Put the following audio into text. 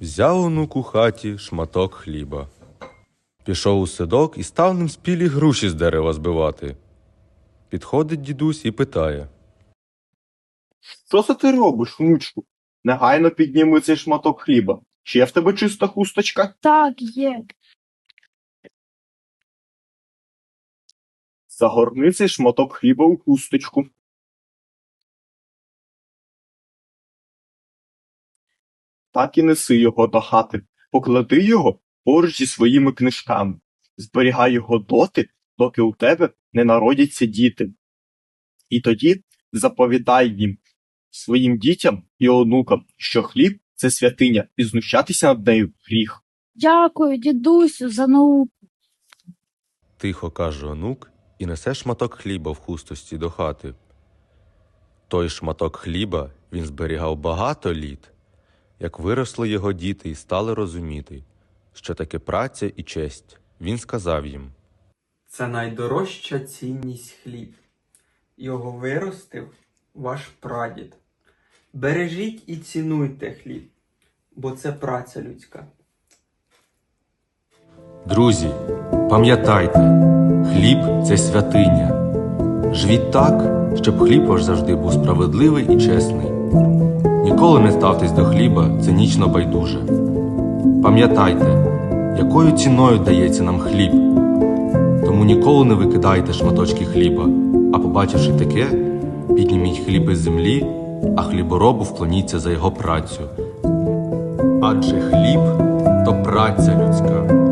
взяв онук у хаті шматок хліба. Пішов у садок і став ним спілі груші з дерева збивати. Підходить дідусь і питає. Що це ти робиш, внучку? Негайно підніми цей шматок хліба. Чи є в тебе чиста хусточка? Так, є. Загорни цей шматок хліба у хусточку. Так і неси його до хати. Поклади його поруч зі своїми книжками. Зберігай його доти, доки у тебе не народяться діти. І тоді заповідай їм, своїм дітям і онукам, що хліб це святиня, і знущатися над нею гріх. Дякую, дідусю, за науку. Тихо каже онук і несе шматок хліба в хустості до хати. Той шматок хліба він зберігав багато літ. Як виросли його діти і стали розуміти, що таке праця і честь, він сказав їм. Це найдорожча цінність хліб. Його виростив ваш прадід. Бережіть і цінуйте хліб, бо це праця людська. Друзі, пам'ятайте, хліб це святиня. Живіть так, щоб хліб ваш завжди був справедливий і чесний. Ніколи не ставтесь до хліба цинічно байдуже. Пам'ятайте, якою ціною дається нам хліб. Тому ніколи не викидайте шматочки хліба, а побачивши таке, підніміть хліб із землі, а хліборобу вклоніться за його працю. Адже хліб то праця людська.